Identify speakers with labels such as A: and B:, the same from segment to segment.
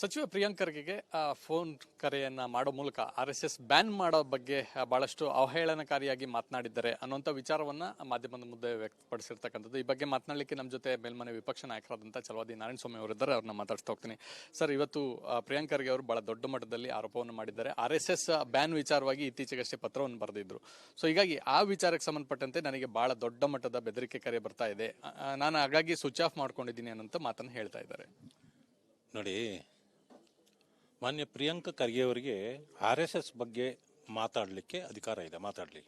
A: ಸಚಿವ ಪ್ರಿಯಾಂಕ್ ಖರ್ಗೆಗೆ ಫೋನ್ ಕರೆಯನ್ನ ಮಾಡೋ ಮೂಲಕ ಆರ್ ಎಸ್ ಎಸ್ ಬ್ಯಾನ್ ಮಾಡೋ ಬಗ್ಗೆ ಬಹಳಷ್ಟು ಅವಹೇಳನಕಾರಿಯಾಗಿ ಮಾತನಾಡಿದ್ದಾರೆ ಅನ್ನುವಂಥ ವಿಚಾರವನ್ನ ಮಾಧ್ಯಮದ ಮುಂದೆ ವ್ಯಕ್ತಪಡಿಸಿರ್ತಕ್ಕಂಥದ್ದು. ಈ ಬಗ್ಗೆ ಮಾತನಾಡಲಿಕ್ಕೆ ನಮ್ಮ ಜೊತೆ ಮೇಲ್ಮನೆ ವಿಪಕ್ಷ ನಾಯಕರಾದಂಥ ಚಲವಾದಿ ನಾರಾಯಣ ಸ್ವಾಮಿ ಅವರಿದ್ದಾರೆ ಅವ್ರನ್ನ ಮಾತಾಡ್ತಾ ಹೋಗ್ತೀನಿ. ಸರ್, ಇವತ್ತು ಪ್ರಿಯಾಂಕರ್ಗೆ ಅವರು ಬಹಳ ದೊಡ್ಡ ಮಟ್ಟದಲ್ಲಿ ಆರೋಪವನ್ನು ಮಾಡಿದ್ದಾರೆ. ಆರ್ ಎಸ್ ಎಸ್ ಬ್ಯಾನ್ ವಿಚಾರವಾಗಿ ಇತ್ತೀಚೆಗಷ್ಟೇ ಪತ್ರವನ್ನು ಬರೆದಿದ್ರು. ಸೊ, ಹೀಗಾಗಿ ಆ ವಿಚಾರಕ್ಕೆ ಸಂಬಂಧಪಟ್ಟಂತೆ ನನಗೆ ಬಹಳ ದೊಡ್ಡ ಮಟ್ಟದ ಬೆದರಿಕೆ ಕರೆ ಬರ್ತಾ ಇದೆ. ನಾನು ಹಾಗಾಗಿ ಸ್ವಿಚ್ ಆಫ್ ಮಾಡ್ಕೊಂಡಿದ್ದೀನಿ ಅನ್ನೋಂಥ ಮಾತನ್ನು ಹೇಳ್ತಾ ಇದ್ದಾರೆ.
B: ನೋಡಿ ಮಾನ್ಯ ಪ್ರಿಯಾಂಕ ಖರ್ಗೆ ಅವರಿಗೆ ಆರ್ ಎಸ್ ಎಸ್ ಬಗ್ಗೆ ಮಾತಾಡಲಿಕ್ಕೆ ಅಧಿಕಾರ ಇದೆ, ಮಾತಾಡಲಿ.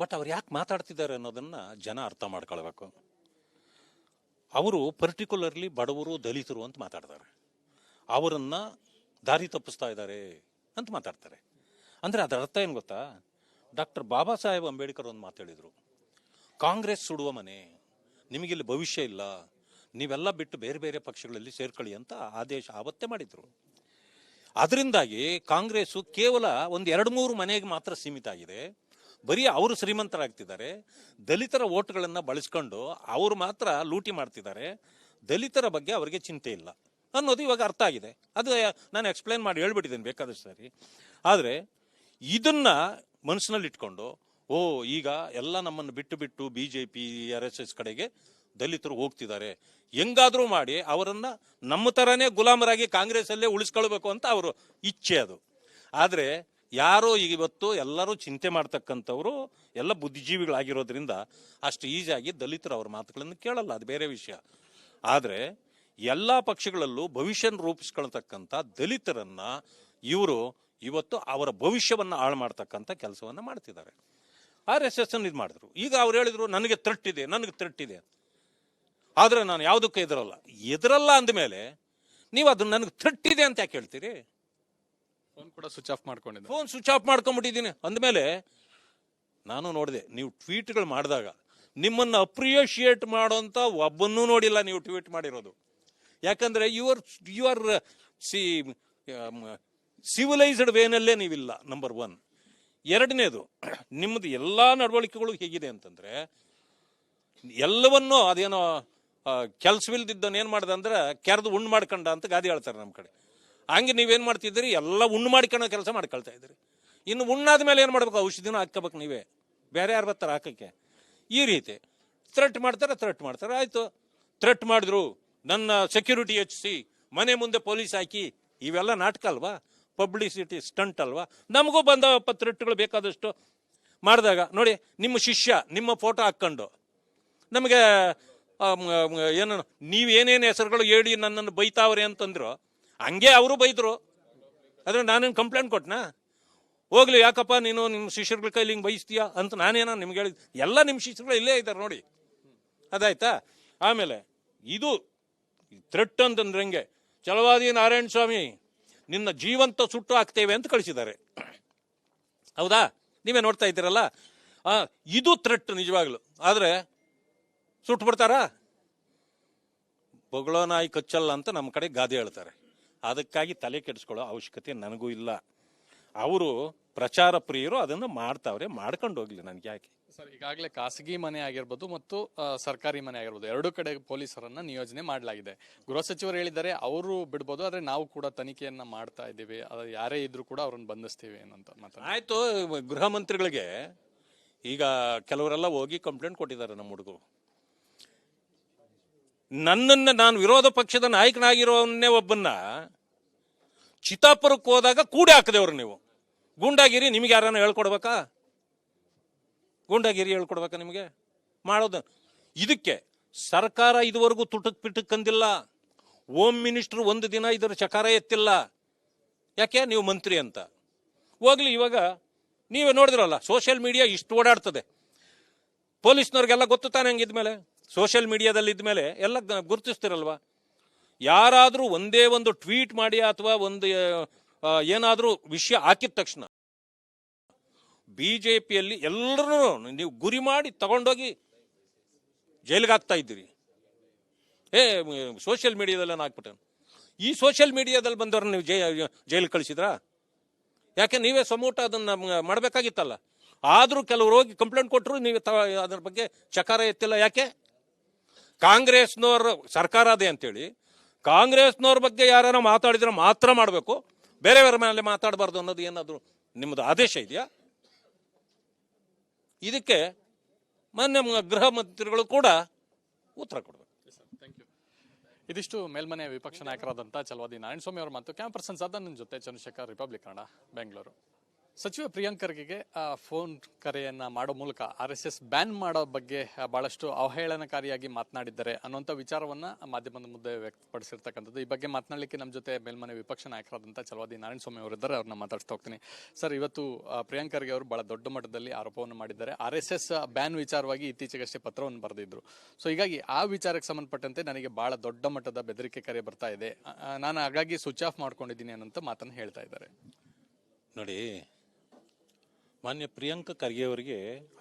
B: ಬಟ್ ಅವ್ರು ಯಾಕೆ ಮಾತಾಡ್ತಿದ್ದಾರೆ ಅನ್ನೋದನ್ನು ಜನ ಅರ್ಥ ಮಾಡ್ಕೊಳ್ಬೇಕು. ಅವರು ಪರ್ಟಿಕ್ಯುಲರ್ಲಿ ಬಡವರು, ದಲಿತರು ಅಂತ ಮಾತಾಡ್ತಾರೆ. ಅವರನ್ನು ದಾರಿ ತಪ್ಪಿಸ್ತಾ ಇದ್ದಾರೆ ಅಂತ ಮಾತಾಡ್ತಾರೆ. ಅಂದರೆ ಅದರ ಅರ್ಥ ಏನು ಗೊತ್ತಾ? ಡಾಕ್ಟರ್ ಬಾಬಾ ಸಾಹೇಬ್ ಅಂಬೇಡ್ಕರ್ ಒಂದು ಮಾತಾಡಿದರು ಕಾಂಗ್ರೆಸ್ ಸುಡುವ ಮನೆ, ನಿಮಗಿಲ್ಲಿ ಭವಿಷ್ಯ ಇಲ್ಲ, ನೀವೆಲ್ಲ ಬಿಟ್ಟು ಬೇರೆ ಬೇರೆ ಪಕ್ಷಗಳಲ್ಲಿ ಸೇರ್ಕೊಳ್ಳಿ ಅಂತ ಆದೇಶ ಆವತ್ತೇ ಮಾಡಿದ್ರು. ಅದರಿಂದಾಗಿ ಕಾಂಗ್ರೆಸ್ಸು ಕೇವಲ ಒಂದು ಎರಡು ಮೂರು ಮನೆಗೆ ಮಾತ್ರ ಸೀಮಿತ ಆಗಿದೆ. ಬರೀ ಅವರು ಶ್ರೀಮಂತರಾಗ್ತಿದ್ದಾರೆ. ದಲಿತರ ಓಟ್ಗಳನ್ನು ಬಳಸ್ಕೊಂಡು ಅವರು ಮಾತ್ರ ಲೂಟಿ ಮಾಡ್ತಿದ್ದಾರೆ. ದಲಿತರ ಬಗ್ಗೆ ಅವರಿಗೆ ಚಿಂತೆ ಇಲ್ಲ ಅನ್ನೋದು ಇವಾಗ ಅರ್ಥ ಆಗಿದೆ. ಅದು ನಾನು ಎಕ್ಸ್ಪ್ಲೈನ್ ಮಾಡಿ ಹೇಳ್ಬಿಟ್ಟಿದ್ದೇನೆ ಬೇಕಾದಷ್ಟು ಸರಿ. ಆದರೆ ಇದನ್ನ ಮನಸ್ಸಿನಲ್ಲಿ ಇಟ್ಕೊಂಡು ಓ ಈಗ ಎಲ್ಲ ನಮ್ಮನ್ನು ಬಿಟ್ಟು ಬಿಟ್ಟು B J P R S S ಕಡೆಗೆ ದಲಿತರು ಹೋಗ್ತಿದ್ದಾರೆ. ಹೆಂಗಾದ್ರೂ ಮಾಡಿ ಅವರನ್ನ ನಮ್ಮ ಥರನೇ ಗುಲಾಮರಾಗಿ ಕಾಂಗ್ರೆಸ್ಸಲ್ಲೇ ಉಳಿಸ್ಕೊಳ್ಬೇಕು ಅಂತ ಅವರು ಇಚ್ಛೆ ಅದು. ಆದರೆ ಯಾರೋ ಇವತ್ತು ಎಲ್ಲರೂ ಚಿಂತೆ ಮಾಡ್ತಕ್ಕಂಥವ್ರು, ಎಲ್ಲ ಬುದ್ಧಿಜೀವಿಗಳಾಗಿರೋದ್ರಿಂದ ಅಷ್ಟು ಈಸಿಯಾಗಿ ದಲಿತರು ಅವ್ರ ಮಾತುಗಳನ್ನು ಕೇಳಲ್ಲ, ಅದು ಬೇರೆ ವಿಷಯ. ಆದರೆ ಎಲ್ಲ ಪಕ್ಷಗಳಲ್ಲೂ ಭವಿಷ್ಯ ರೂಪಿಸ್ಕೊಳ್ತಕ್ಕಂಥ ದಲಿತರನ್ನ ಇವರು ಇವತ್ತು ಅವರ ಭವಿಷ್ಯವನ್ನು ಹಾಳು ಮಾಡ್ತಕ್ಕಂಥ ಕೆಲಸವನ್ನು ಮಾಡ್ತಿದ್ದಾರೆ. ಆರ್ ಎಸ್ ಎಸ್ ಇದು ಮಾಡಿದ್ರು ಈಗ ಅವ್ರು ಹೇಳಿದ್ರು, ನನಗೆ ತ್ರಟ್ಟಿದೆ ನನಗೆ ಇದೆ ಆದರೆ ನಾನು ಯಾವುದಕ್ಕೂ ಎದುರಲ್ಲ. ಎದುರಲ್ಲ ಅಂದಮೇಲೆ ನೀವು ಅದನ್ನ ನನಗೆ ಥಟ್ಟಿದೆ ಅಂತ ಯಾಕೆ ಹೇಳ್ತೀರಿ?
A: ಫೋನ್ ಕೂಡ ಸ್ವಿಚ್ ಆಫ್ ಮಾಡ್ಕೊಂಡಿದ್ದೆ.
B: ಫೋನ್ ಸ್ವಿಚ್ ಆಫ್ ಮಾಡ್ಕೊಂಡ್ಬಿಟ್ಟಿದ್ದೀನಿ. ಅಂದಮೇಲೆ ನಾನು ನೋಡಿದೆ ನೀವು ಟ್ವೀಟ್ಗಳು ಮಾಡಿದಾಗ ನಿಮ್ಮನ್ನು ಅಪ್ರಿಯೇಷಿಯೇಟ್ ಮಾಡೋಂಥ ಒಬ್ಬನೂ ನೋಡಿಲ್ಲ ನೀವು ಟ್ವೀಟ್ ಮಾಡಿರೋದು. ಯಾಕಂದರೆ you are you R C civilised ವೇನಲ್ಲೇ ನೀವಿಲ್ಲ ನಂಬರ್ ಒನ್ ಎರಡನೇದು ನಿಮ್ಮದು ಎಲ್ಲ ನಡವಳಿಕೆಗಳು ಹೇಗಿದೆ ಅಂತಂದರೆ ಎಲ್ಲವನ್ನೂ ಅದೇನೋ ಕೆಲ್ಸವಿಲ್ದಿದ್ದನ್ ಏನು ಮಾಡ್ದ ಅಂದ್ರೆ ಕೆರೆದು ಉಣ್ಣು ಮಾಡ್ಕೊಂಡ ಅಂತ ಗಾದಿ ಹೇಳ್ತಾರೆ ನಮ್ಮ ಕಡೆ. ಹಂಗೆ ನೀವೇನು ಮಾಡ್ತಿದ್ದೀರಿ? ಎಲ್ಲ ಉಣ್ಣು ಮಾಡ್ಕೊಳ್ಳೋ ಕೆಲಸ ಮಾಡ್ಕೊಳ್ತಾ ಇದ್ದೀರಿ. ಇನ್ನು ಉಣ್ಣಾದ ಮೇಲೆ ಏನು ಮಾಡ್ಬೇಕು? ಔಷಧಿನೂ ಹಾಕ್ಕೋಬೇಕು ನೀವೇ. ಬೇರೆ ಯಾರು ಬರ್ತಾರೆ ಹಾಕಕ್ಕೆ? ಈ ರೀತಿ. ಥ್ರೆಟ್ ಮಾಡ್ತಾರೆ ಥ್ರೆಟ್ ಮಾಡ್ತಾರೆ. ಆಯಿತು. ಥ್ರೆಟ್ ಮಾಡಿದ್ರು. ನನ್ನ ಸೆಕ್ಯೂರಿಟಿ ಹೆಚ್ಚಿಸಿ ಮನೆ ಮುಂದೆ ಪೊಲೀಸ್ ಹಾಕಿ, ಇವೆಲ್ಲ ನಾಟಕ ಅಲ್ವಾ? ಪಬ್ಲಿಸಿಟಿ ಸ್ಟಂಟ್ ಅಲ್ವಾ? ನಮಗೂ ಬಂದವಪ್ಪ ಥ್ರೆಟ್ಗಳು ಬೇಕಾದಷ್ಟು. ಮಾಡಿದಾಗ, ನೋಡಿ, ನಿಮ್ಮ ಶಿಷ್ಯ, ನಿಮ್ಮ ಫೋಟೋ ಹಾಕ್ಕೊಂಡು, ನಮಗೆ ಏನು ನೀವು ಏನೇನು ಹೆಸರುಗಳು ಹೇಳಿ ನನ್ನನ್ನು ಬೈತಾವ್ರೆ ಅಂತಂದ್ರು, ಹಂಗೆ ಅವರು ಬೈದ್ರು. ಆದರೆ ನಾನೇನು ಕಂಪ್ಲೇಂಟ್ ಕೊಟ್ನಾ? ಹೋಗ್ಲಿ, ಯಾಕಪ್ಪ ನೀನು ನಿಮ್ಮ ಶಿಷ್ಯರುಗಳ ಕೈಲಿ ಹಿಂಗೆ ಬಯಸ್ತೀಯಾ ಅಂತ ನಾನೇನೋ ನಿಮ್ಗೆ ಹೇಳಿದ್. ಎಲ್ಲ ನಿಮ್ಮ ಶಿಷ್ಯರುಗಳು ಇಲ್ಲೇ ಇದ್ದಾರೆ ನೋಡಿ. ಅದಾಯ್ತಾ? ಆಮೇಲೆ, ಇದು ಥ್ರೆಟ್ ಅಂತಂದ್ರೆ ಹಂಗೆ? ಚಲವಾದಿ ನಾರಾಯಣ ಸ್ವಾಮಿ, ನಿನ್ನ ಜೀವಂತ ಸುಟ್ಟು ಹಾಕ್ತೇವೆ ಅಂತ ಕಳಿಸಿದ್ದಾರೆ. ಹೌದಾ? ನೀವೇ ನೋಡ್ತಾ ಇದ್ದೀರಲ್ಲ? ಇದು ಥ್ರೆಟ್ ನಿಜವಾಗ್ಲು. ಆದರೆ ಸುಟ್ಟು ಬಿಡ್ತಾರಾ ಬೊಗಳೋ ನಾಯಿ ಕಚ್ಚಲ್ಲ ಅಂತ ನಮ್ಮ ಕಡೆ ಗಾದೆ ಹೇಳ್ತಾರೆ. ಅದಕ್ಕಾಗಿ ತಲೆ ಕೆಡಿಸ್ಕೊಳ್ಳೋ ಅವಶ್ಯಕತೆ ನನಗೂ ಇಲ್ಲ. ಅವರು ಪ್ರಚಾರ ಪ್ರಿಯರು ಅದನ್ನು ಮಾಡ್ತಾವ್ರೆ ಮಾಡ್ಕೊಂಡು ಹೋಗ್ಲಿ ನನಗೆ ಯಾಕೆ?
A: ಸರ್ ಈಗಾಗಲೇ ಖಾಸಗಿ ಮನೆ ಆಗಿರ್ಬೋದು ಮತ್ತು ಸರ್ಕಾರಿ ಮನೆ ಆಗಿರ್ಬೋದು ಎರಡು ಕಡೆ ಪೊಲೀಸರನ್ನ ನಿಯೋಜನೆ ಮಾಡಲಾಗಿದೆ. ಗೃಹ ಸಚಿವರು ಹೇಳಿದ್ದಾರೆ ಅವರು ಬಿಡ್ಬೋದು ಆದರೆ ನಾವು ಕೂಡ ತನಿಖೆಯನ್ನ ಮಾಡ್ತಾ ಇದ್ದೀವಿ. ಅದು ಯಾರೇ ಇದ್ರೂ ಕೂಡ ಅವ್ರನ್ನ ಬಂಧಿಸ್ತೀವಿ ಏನಂತ ಮಾತಾಡ
B: ಆಯ್ತು ಗೃಹ ಮಂತ್ರಿಗಳಿಗೆ ಈಗ ಕೆಲವರೆಲ್ಲ ಹೋಗಿ ಕಂಪ್ಲೇಂಟ್ ಕೊಟ್ಟಿದ್ದಾರೆ ನಮ್ಮ ಹುಡುಗರು. ನನ್ನನ್ನ ನಾನು ವಿರೋಧ ಪಕ್ಷದ ನಾಯಕನಾಗಿರೋವನ್ನೇ ಒಬ್ಬನ್ನ ಚಿತಾಪುರಕ್ಕೆ ಹೋದಾಗ ಕೂಡಿ ಹಾಕದೇವ್ರು ನೀವು. ಗೂಂಡಾಗಿರಿ, ನಿಮ್ಗೆ ಯಾರನ್ನ ಹೇಳ್ಕೊಡ್ಬೇಕಾ? ಗೂಂಡಾಗಿರಿ ಹೇಳ್ಕೊಡ್ಬೇಕಾ ನಿಮಗೆ? ಮಾಡೋದು. ಇದಕ್ಕೆ ಸರ್ಕಾರ ಇದುವರೆಗೂ ತುಟಕ್ ಪಿಟಕ್ ಅಂದಿಲ್ಲ. ಹೋಮ್ ಮಿನಿಸ್ಟರ್ ಒಂದು ದಿನ ಇದರ ಚಕಾರ ಎತ್ತಿಲ್ಲ. ಯಾಕೆ? ನೀವು ಮಂತ್ರಿ ಅಂತ. ಹೋಗ್ಲಿ ಇವಾಗ. ನೀವೇ ನೋಡಿದ್ರಲ್ಲ ಸೋಷಿಯಲ್ ಮೀಡಿಯಾ ಇಷ್ಟು ಓಡಾಡ್ತದೆ. ಪೊಲೀಸ್ನವ್ರಿಗೆಲ್ಲ ಗೊತ್ತು ತಾನೆ ಹಂಗಿದ್ಮೇಲೆ? ಸೋಷಿಯಲ್ ಮೀಡಿಯಾದಲ್ಲಿ ಇದ್ಮೇಲೆ ಎಲ್ಲ ಗ- ಗುರುತಿಸ್ತಿರಲ್ವಾ? ಯಾರಾದರೂ ಒಂದೇ ಒಂದು ಟ್ವೀಟ್ ಮಾಡಿ ಅಥವಾ ಒಂದು ಏನಾದರೂ ವಿಷಯ ಹಾಕಿದ ತಕ್ಷಣ ಬಿ ಜೆ ಪಿಯಲ್ಲಿ ಎಲ್ಲರೂ ನೀವು ಗುರಿ ಮಾಡಿ ತಗೊಂಡೋಗಿ ಜೈಲಿಗೆ ಹಾಕ್ತಾ ಇದ್ದೀರಿ. ಏ ಸೋಷಿಯಲ್ ನಾನು ಹಾಕ್ಬಿಟ್ಟೆ. ಈ ಸೋಷಿಯಲ್ ಮೀಡಿಯಾದಲ್ಲಿ ಬಂದವ್ರನ್ನ ನೀವು ಜೈ ಕಳಿಸಿದ್ರಾ? ಯಾಕೆ ನೀವೇ ಸಮೂಟ ಅದನ್ನು ಮಾಡ್ಬೇಕಾಗಿತ್ತಲ್ಲ? ಆದರೂ ಕೆಲವರು ಹೋಗಿ ಕಂಪ್ಲೇಂಟ್ ಕೊಟ್ಟರು ನೀವು ತ, ಅದ್ರ ಬಗ್ಗೆ ಚಕಾರ ಎತ್ತಿಲ್ಲ. ಯಾಕೆ? ಕಾಂಗ್ರೆಸ್ನವ್ರ ಸರ್ಕಾರ ಅದೇ ಅಂತೇಳಿ, ಕಾಂಗ್ರೆಸ್ನವ್ರ ಬಗ್ಗೆ ಯಾರನ್ನ ಮಾತಾಡಿದ್ರೆ ಮಾತ್ರ ಮಾಡಬೇಕು ಬೇರೆಯವರ ಮೇಲೆ ಮಾತಾಡಬಾರ್ದು ಅನ್ನೋದು ಏನಾದರೂ ನಿಮ್ಮದು ಆದೇಶ ಇದೆಯಾ? ಇದಕ್ಕೆ ಮಾನ್ಯ ಗೃಹ ಮಂತ್ರಿಗಳು ಕೂಡ ಉತ್ತರ ಕೊಡಬೇಕು.
A: ಇದಿಷ್ಟು ಮೇಲ್ಮನೆ ವಿಪಕ್ಷ ನಾಯಕರಾದಂಥ ಚಲವಾದಿ ನಾರಾಯಣಸ್ವಾಮಿ ಅವರ ಮತ್ತು ಕ್ಯಾಮ್ ಪರ್ಸನ್ ನನ್ನ ಜೊತೆ ಚಂದ್ರಶೇಖರ್ ರಿಪಬ್ಲಿಕ್ ಕನ್ನಡ ಬೆಂಗಳೂರು ಸಚಿವ ಪ್ರಿಯಾಂಕರ್ಗೆ ಫೋನ್ ಕರೆಯನ್ನ ಮಾಡೋ ಮೂಲಕ ಆರ್ ಎಸ್ ಎಸ್ ಬ್ಯಾನ್ ಮಾಡೋ ಬಗ್ಗೆ ಬಹಳಷ್ಟು ಅವಹೇಳನಕಾರಿಯಾಗಿ ಮಾತನಾಡಿದ್ದಾರೆ ಅನ್ನುವಂಥ ವಿಚಾರವನ್ನ ಮಾಧ್ಯಮದ ಮುಂದೆ ವ್ಯಕ್ತಪಡಿಸಿರ್ತಕ್ಕಂಥದ್ದು. ಈ ಬಗ್ಗೆ ಮಾತನಾಡಲಿಕ್ಕೆ ನಮ್ಮ ಜೊತೆ ಮೇಲ್ಮನೆ ವಿಪಕ್ಷ ನಾಯಕರಾದಂಥ ಚಲವಾದಿ ನಾರಾಯಣಸ್ವಾಮಿ ಅವರಿದ್ದಾರೆ ಅವ್ರನ್ನ ಮಾತಾಡ್ತಾ ಹೋಗ್ತೀನಿ. ಸರ್, ಇವತ್ತು ಪ್ರಿಯಾಂಕರ್ಗೆ ಅವರು ಬಹಳ ದೊಡ್ಡ ಮಟ್ಟದಲ್ಲಿ ಆರೋಪವನ್ನು ಮಾಡಿದ್ದಾರೆ. ಆರ್ ಎಸ್ ಎಸ್ ಬ್ಯಾನ್ ವಿಚಾರವಾಗಿ ಇತ್ತೀಚೆಗಷ್ಟೇ ಪತ್ರವನ್ನು ಬರೆದಿದ್ರು. ಸೊ, ಹೀಗಾಗಿ ಆ ವಿಚಾರಕ್ಕೆ ಸಂಬಂಧಪಟ್ಟಂತೆ ನನಗೆ ಬಹಳ ದೊಡ್ಡ ಮಟ್ಟದ ಬೆದರಿಕೆ ಕರೆ ಬರ್ತಾ ಇದೆ. ನಾನು ಹಾಗಾಗಿ ಸ್ವಿಚ್ ಆಫ್ ಮಾಡ್ಕೊಂಡಿದ್ದೀನಿ ಅನ್ನೋಂಥ ಮಾತನ್ನು ಹೇಳ್ತಾ ಇದ್ದಾರೆ.
B: ನೋಡಿ ಮಾನ್ಯ ಪ್ರಿಯಾಂಕ ಖರ್ಗೆ ಅವರಿಗೆ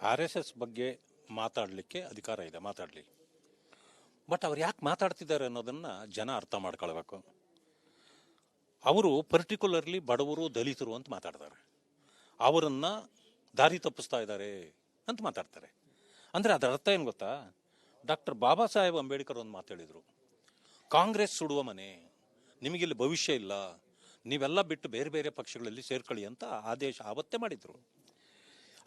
B: ಆರ್ ಎಸ್ ಎಸ್ ಬಗ್ಗೆ ಮಾತಾಡಲಿಕ್ಕೆ ಅಧಿಕಾರ ಇದೆ, ಮಾತಾಡಲಿ. ಬಟ್ ಅವ್ರು ಯಾಕೆ ಮಾತಾಡ್ತಿದ್ದಾರೆ ಅನ್ನೋದನ್ನು ಜನ ಅರ್ಥ ಮಾಡ್ಕೊಳ್ಬೇಕು. ಅವರು ಪರ್ಟಿಕ್ಯುಲರ್ಲಿ ಬಡವರು, ದಲಿತರು ಅಂತ ಮಾತಾಡ್ತಾರೆ. ಅವರನ್ನು ದಾರಿ ತಪ್ಪಿಸ್ತಾ ಇದ್ದಾರೆ ಅಂತ ಮಾತಾಡ್ತಾರೆ. ಅಂದರೆ ಅದರ ಅರ್ಥ ಏನು ಗೊತ್ತಾ? ಡಾಕ್ಟರ್ ಬಾಬಾ ಸಾಹೇಬ್ ಅಂಬೇಡ್ಕರ್ ಒಂದು ಮಾತಾಡಿದರು ಕಾಂಗ್ರೆಸ್ ಸುಡುವ ಮನೆ, ನಿಮಗಿಲ್ಲಿ ಭವಿಷ್ಯ ಇಲ್ಲ, ನೀವೆಲ್ಲ ಬಿಟ್ಟು ಬೇರೆ ಬೇರೆ ಪಕ್ಷಗಳಲ್ಲಿ ಸೇರ್ಕೊಳ್ಳಿ ಅಂತ ಆದೇಶ ಆವತ್ತೇ ಮಾಡಿದ್ರು.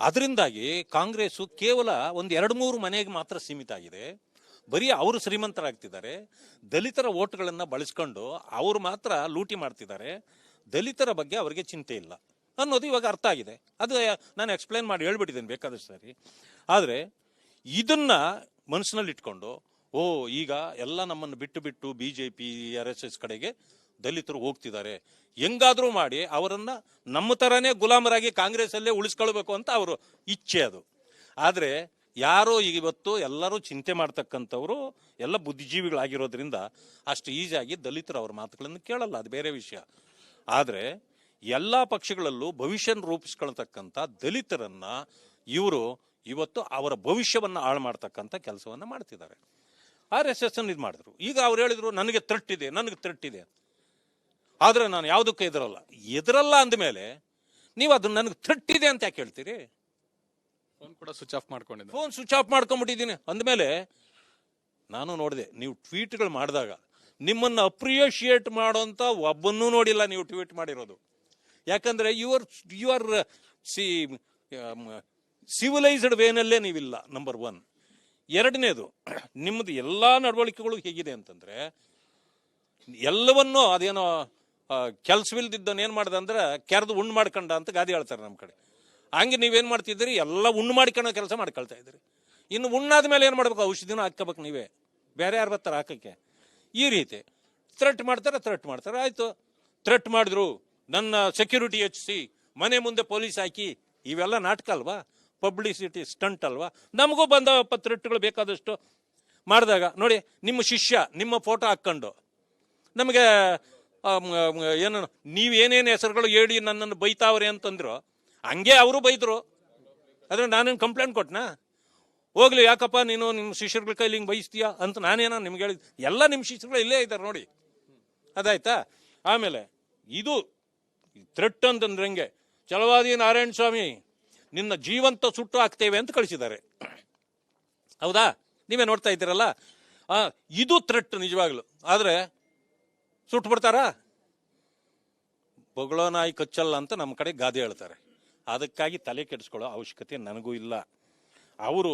B: ಅದರಿಂದಾಗಿ ಕಾಂಗ್ರೆಸ್ಸು ಕೇವಲ ಒಂದು ಎರಡು ಮೂರು ಮನೆಗೆ ಮಾತ್ರ ಸೀಮಿತ ಆಗಿದೆ ಬರೀ ಅವರು ಶ್ರೀಮಂತರಾಗ್ತಿದ್ದಾರೆ. ದಲಿತರ ಓಟ್ಗಳನ್ನು ಬಳಸ್ಕೊಂಡು ಅವರು ಮಾತ್ರ ಲೂಟಿ ಮಾಡ್ತಿದ್ದಾರೆ. ದಲಿತರ ಬಗ್ಗೆ ಅವರಿಗೆ ಚಿಂತೆ ಇಲ್ಲ. ಅನ್ನೋದು ಇವಾಗ ಅರ್ಥ ಆಗಿದೆ. ಅದು ನಾನು ಎಕ್ಸ್ಪ್ಲೈನ್ ಮಾಡಿ ಹೇಳ್ಬಿಟ್ಟಿದ್ದೇನೆ ಬೇಕಾದಷ್ಟು ಸರಿ. ಆದರೆ ಇದನ್ನ ಮನಸ್ಸಿನಲ್ಲಿ ಇಟ್ಕೊಂಡು ಓ ಈಗ ಎಲ್ಲ ನಮ್ಮನ್ನು ಬಿಟ್ಟು ಬಿಟ್ಟು B J P R S S ಕಡೆಗೆ ದಲಿತರು ಹೋಗ್ತಿದ್ದಾರೆ. ಹೆಂಗಾದರೂ ಮಾಡಿ ಅವರನ್ನ ನಮ್ಮ ತರನೇ ಗುಲಾಮರಾಗಿ ಕಾಂಗ್ರೆಸ್ ಅಲ್ಲೇ ಉಳಿಸ್ಕೊಳ್ಬೇಕು ಅಂತ ಅವರು ಇಚ್ಛೆ ಅದು. ಆದರೆ ಯಾರೋ ಇವತ್ತು ಎಲ್ಲರೂ ಚಿಂತೆ ಮಾಡ್ತಕ್ಕಂಥವ್ರು, ಎಲ್ಲ ಬುದ್ಧಿಜೀವಿಗಳಾಗಿರೋದ್ರಿಂದ ಅಷ್ಟು ಈಸಿಯಾಗಿ ದಲಿತರು ಅವ್ರ ಮಾತುಗಳನ್ನು ಕೇಳಲ್ಲ, ಅದು ಬೇರೆ ವಿಷಯ. ಆದರೆ ಎಲ್ಲ ಪಕ್ಷಗಳಲ್ಲೂ ಭವಿಷ್ಯ ರೂಪಿಸ್ಕೊಳ್ತಕ್ಕಂಥ ದಲಿತರನ್ನ ಇವರು ಇವತ್ತು ಅವರ ಭವಿಷ್ಯವನ್ನ ಹಾಳು ಮಾಡ್ತಕ್ಕಂಥ ಕೆಲಸವನ್ನ ಮಾಡ್ತಿದ್ದಾರೆ. ಆರ್ ಎಸ್ ಎಸ್ ಇದು ಮಾಡಿದ್ರು ಈಗ ಅವ್ರು ಹೇಳಿದ್ರು, ನನಗೆ ಇದೆ ನನಗೆ ಇದೆ ಆದ್ರೆ ನಾನು ಯಾವುದಕ್ಕೂ ಎದುರಲ್ಲ. ಎದುರಲ್ಲ ಅಂದಮೇಲೆ ನೀವು ಅದನ್ನ ನನಗೆ ಥಟ್ಟಿದೆ ಅಂತ ಯಾಕೆ ಹೇಳ್ತೀರಿ?
A: ಫೋನ್ ಕೂಡ ಸ್ವಿಚ್ ಆಫ್ ಮಾಡ್ಕೊಂಡಿದ್ದೆ.
B: ಫೋನ್ ಸ್ವಿಚ್ ಆಫ್ ಮಾಡ್ಕೊಂಡ್ಬಿಟ್ಟಿದ್ದೀನಿ. ಅಂದಮೇಲೆ ನಾನು ನೋಡಿದೆ ನೀವು ಟ್ವೀಟ್ಗಳು ಮಾಡಿದಾಗ ನಿಮ್ಮನ್ನು ಅಪ್ರಿಯೇಷಿಯೇಟ್ ಮಾಡೋಂಥ ಒಬ್ಬನೂ ನೋಡಿಲ್ಲ ನೀವು ಟ್ವೀಟ್ ಮಾಡಿರೋದು. ಯಾಕಂದ್ರೆ you are you R C civilised ವೇನಲ್ಲೇ ನೀವಿಲ್ಲ ನಂಬರ್ ಒನ್. ಎರಡನೇದು ನಿಮ್ಮದು ಎಲ್ಲ ನಡವಳಿಕೆಗಳು ಹೇಗಿದೆ ಅಂತಂದ್ರೆ ಎಲ್ಲವನ್ನೂ ಅದೇನೋ ಕೆಲ್ಸವಿಲ್ದಿದ್ದನ್ ಏನು ಮಾಡ್ದ ಅಂದ್ರೆ ಕೆರೆದು ಉಣ್ಣು ಮಾಡ್ಕೊಂಡ ಅಂತ ಗಾದಿ ಹೇಳ್ತಾರೆ ನಮ್ಮ ಕಡೆ. ಹಂಗೆ ನೀವೇನು ಮಾಡ್ತಿದ್ದೀರಿ? ಎಲ್ಲ ಉಣ್ಣು ಮಾಡ್ಕೊಳ್ಳೋ ಕೆಲಸ ಮಾಡ್ಕೊಳ್ತಾ ಇದ್ದೀರಿ. ಇನ್ನು ಉಣ್ಣಾದ ಮೇಲೆ ಏನು ಮಾಡ್ಬೇಕು? ಔಷಧಿನೂ ಹಾಕ್ಕೋಬೇಕು ನೀವೇ. ಬೇರೆ ಯಾರು ಬರ್ತಾರೆ ಹಾಕಕ್ಕೆ? ಈ ರೀತಿ. ಥ್ರೆಟ್ ಮಾಡ್ತಾರೆ ಥ್ರೆಟ್ ಮಾಡ್ತಾರೆ. ಆಯಿತು. ಥ್ರೆಟ್ ಮಾಡಿದ್ರು. ನನ್ನ ಸೆಕ್ಯೂರಿಟಿ ಹೆಚ್ಚಿಸಿ ಮನೆ ಮುಂದೆ ಪೊಲೀಸ್ ಹಾಕಿ, ಇವೆಲ್ಲ ನಾಟಕ ಅಲ್ವಾ? ಪಬ್ಲಿಸಿಟಿ ಸ್ಟಂಟ್ ಅಲ್ವಾ? ನಮಗೂ ಬಂದವಪ್ಪ ಥ್ರೆಟ್ಗಳು ಬೇಕಾದಷ್ಟು. ಮಾಡಿದಾಗ, ನೋಡಿ, ನಿಮ್ಮ ಶಿಷ್ಯ, ನಿಮ್ಮ ಫೋಟೋ ಹಾಕ್ಕೊಂಡು, ನಮಗೆ ಏನು, ನೀವೇನೇನು ಹೆಸರುಗಳು ಹೇಳಿ ನನ್ನನ್ನು ಬೈತಾವ್ರೆ ಅಂತಂದ್ರು. ಹಂಗೆ ಅವರು ಬೈದ್ರು. ಆದರೆ ನಾನೇನು ಕಂಪ್ಲೇಂಟ್ ಕೊಟ್ನಾ? ಹೋಗ್ಲಿ, ಯಾಕಪ್ಪ ನೀನು ನಿಮ್ಮ ಶಿಷ್ಯರುಗಳ ಕೈಲಿ ಹಿಂಗೆ ಬಯಸ್ತೀಯಾ ಅಂತ ನಾನೇನೋ ನಿಮ್ಗೆ ಹೇಳಿದ್. ಎಲ್ಲ ನಿಮ್ಮ ಶಿಷ್ಯರುಗಳು ಇಲ್ಲೇ ಇದ್ದಾರೆ ನೋಡಿ. ಅದಾಯ್ತಾ? ಆಮೇಲೆ ಇದು ಥ್ರೆಟ್ ಅಂತಂದ್ರೆ ಹಂಗೆ? ಚಲವಾದಿ ನಾರಾಯಣ ಸ್ವಾಮಿ, ನಿನ್ನ ಜೀವಂತ ಸುಟ್ಟು ಹಾಕ್ತೇವೆ ಅಂತ ಕಳಿಸಿದ್ದಾರೆ. ಹೌದಾ? ನೀವೇ ನೋಡ್ತಾ ಇದ್ದೀರಲ್ಲ? ಇದು ಥ್ರೆಟ್ ನಿಜವಾಗ್ಲು. ಆದ್ರೆ ಸುಟ್ಟು ಬಿಡ್ತಾರಾ ಬೊಗಳೋ ನಾಯಿ ಕಚ್ಚಲ್ಲ ಅಂತ ನಮ್ಮ ಕಡೆ ಗಾದೆ ಹೇಳ್ತಾರೆ. ಅದಕ್ಕಾಗಿ ತಲೆ ಕೆಡಿಸ್ಕೊಳ್ಳೋ ಅವಶ್ಯಕತೆ ನನಗೂ ಇಲ್ಲ. ಅವರು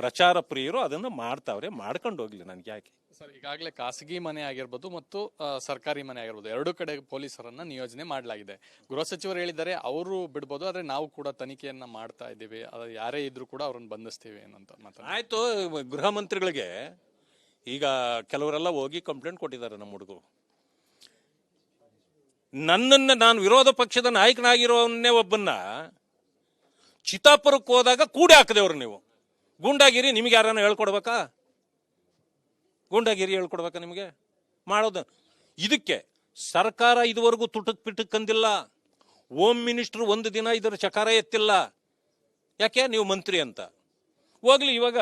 B: ಪ್ರಚಾರ ಪ್ರಿಯರು ಅದನ್ನು ಮಾಡ್ತಾವ್ರೆ ಮಾಡ್ಕೊಂಡು ಹೋಗ್ಲಿ ನನಗೆ ಯಾಕೆ?
A: ಸರ್ ಈಗಾಗಲೇ ಖಾಸಗಿ ಮನೆ ಆಗಿರ್ಬೋದು ಮತ್ತು ಸರ್ಕಾರಿ ಮನೆ ಆಗಿರ್ಬೋದು ಎರಡು ಕಡೆ ಪೊಲೀಸರನ್ನ ನಿಯೋಜನೆ ಮಾಡಲಾಗಿದೆ. ಗೃಹ ಸಚಿವರು ಹೇಳಿದ್ದಾರೆ ಅವರು ಬಿಡ್ಬೋದು ಆದ್ರೆ ನಾವು ಕೂಡ ತನಿಖೆಯನ್ನ ಮಾಡ್ತಾ ಇದ್ದೀವಿ. ಅದು ಯಾರೇ ಇದ್ರೂ ಕೂಡ ಅವ್ರನ್ನ ಬಂಧಿಸ್ತೀವಿ ಏನಂತ ಮಾತಾಡ
B: ಆಯ್ತು ಗೃಹ ಮಂತ್ರಿಗಳಿಗೆ ಈಗ ಕೆಲವರೆಲ್ಲ ಹೋಗಿ ಕಂಪ್ಲೇಂಟ್ ಕೊಟ್ಟಿದ್ದಾರೆ ನಮ್ಮ ಹುಡುಗರು. ನನ್ನನ್ನ ನಾನು ವಿರೋಧ ಪಕ್ಷದ ನಾಯಕನಾಗಿರೋನ್ನೇ ಒಬ್ಬನ್ನ ಚಿತ್ತಾಪುರಕ್ಕೆ ಹೋದಾಗ ಕೂಡಿ ಹಾಕದೇವ್ರು ನೀವು. ಗೂಂಡಾಗಿರಿ, ನಿಮ್ಗೆ ಯಾರನ್ನ ಹೇಳ್ಕೊಡ್ಬೇಕಾ? ಗೂಂಡಾಗಿರಿ ಹೇಳ್ಕೊಡ್ಬೇಕಾ ನಿಮಗೆ? ಮಾಡೋದು ಇದಕ್ಕೆ ಸರ್ಕಾರ ಇದುವರೆಗೂ ತುಟಕ್ ಪಿಟಕ್ ಅಂದಿಲ್ಲ. ಹೋಮ್ ಮಿನಿಸ್ಟರ್ ಒಂದು ದಿನ ಇದರ ಚಕಾರ ಎತ್ತಿಲ್ಲ. ಯಾಕೆ? ನೀವು ಮಂತ್ರಿ ಅಂತ. ಹೋಗ್ಲಿ ಇವಾಗ.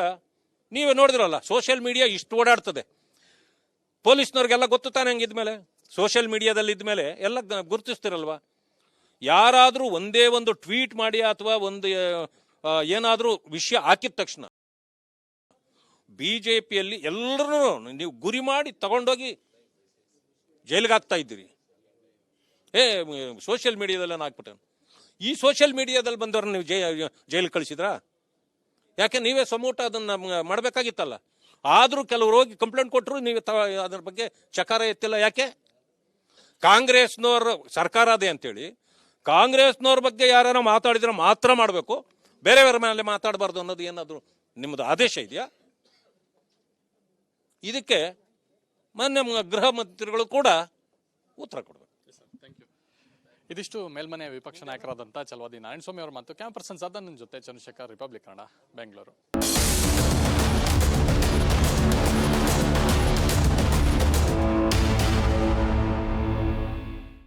B: ನೀವೇ ನೋಡಿದ್ರಲ್ಲ ಸೋಷಿಯಲ್ ಮೀಡಿಯಾ ಇಷ್ಟು ಓಡಾಡ್ತದೆ. ಪೊಲೀಸ್ನವ್ರಿಗೆಲ್ಲ ಗೊತ್ತು ತಾನೆ ಹಂಗಿದ್ಮೇಲೆ? ಸೋಷಿಯಲ್ ಮೀಡಿಯಾದಲ್ಲಿ ಇದ್ಮೇಲೆ ಎಲ್ಲ ಗುರುತಿಸ್ತಿರಲ್ವ? ಯಾರಾದರೂ ಒಂದೇ ಒಂದು ಟ್ವೀಟ್ ಮಾಡಿ ಅಥವಾ ಒಂದು ಏನಾದರೂ ವಿಷಯ ಹಾಕಿದ ತಕ್ಷಣ ಬಿ ಜೆ ಪಿಯಲ್ಲಿ ಎಲ್ಲರೂ ನೀವು ಗುರಿ ಮಾಡಿ ತಗೊಂಡೋಗಿ ಜೈಲಿಗೆ ಹಾಕ್ತಾ ಇದ್ದೀರಿ. ಏ ಸೋಷಿಯಲ್ ನಾನು ಹಾಕ್ಬಿಟ್ಟೆ. ಈ ಸೋಷಿಯಲ್ ಮೀಡಿಯಾದಲ್ಲಿ ಬಂದವ್ರನ್ನ ನೀವು ಜೈ, ಜೈಲಿಗೆ ಕಳಿಸಿದ್ರಾ? ಯಾಕೆ ನೀವೇ ಸಮೂಟ ಅದನ್ನು ಮಾಡ್ಬೇಕಾಗಿತ್ತಲ್ಲ? ಆದರೂ ಕೆಲವರು ಹೋಗಿ ಕಂಪ್ಲೇಂಟ್ ಕೊಟ್ಟರು ನೀವು ತ, ಅದ್ರ ಬಗ್ಗೆ ಚಕಾರ ಎತ್ತಿಲ್ಲ. ಯಾಕೆ? ಕಾಂಗ್ರೆಸ್ನವ್ರ ಸರ್ಕಾರ ಅದೇ ಅಂತೇಳಿ, ಕಾಂಗ್ರೆಸ್ನವ್ರ ಬಗ್ಗೆ ಯಾರು ಮಾತಾಡಿದ್ರೆ ಮಾತ್ರ ಮಾಡಬೇಕು ಬೇರೆಯವರ ಮೇಲೆ ಮಾತಾಡಬಾರ್ದು ಅನ್ನೋದು ಏನಾದರೂ ನಿಮ್ಮದು ಆದೇಶ ಇದೆಯಾ? ಇದಕ್ಕೆ ಮಾನ್ಯ ಗೃಹ ಮಂತ್ರಿಗಳು ಕೂಡ ಉತ್ತರ ಕೊಡಬೇಕು.
A: ಇದಿಷ್ಟು ಮೇಲ್ಮನೆ ವಿಪಕ್ಷ ನಾಯಕರಾದಂಥ ಚಲವಾದಿ ನಾರಾಯಣಸ್ವಾಮಿ ಅವರ ಮಾತು. ಕ್ಯಾಮ್ ಪರ್ಸನ್ ಸದನ್ ಜೊತೆ ಚಂದ್ರಶೇಖರ್ ರಿಪಬ್ಲಿಕ್ ಕನ್ನಡ ಬೆಂಗಳೂರು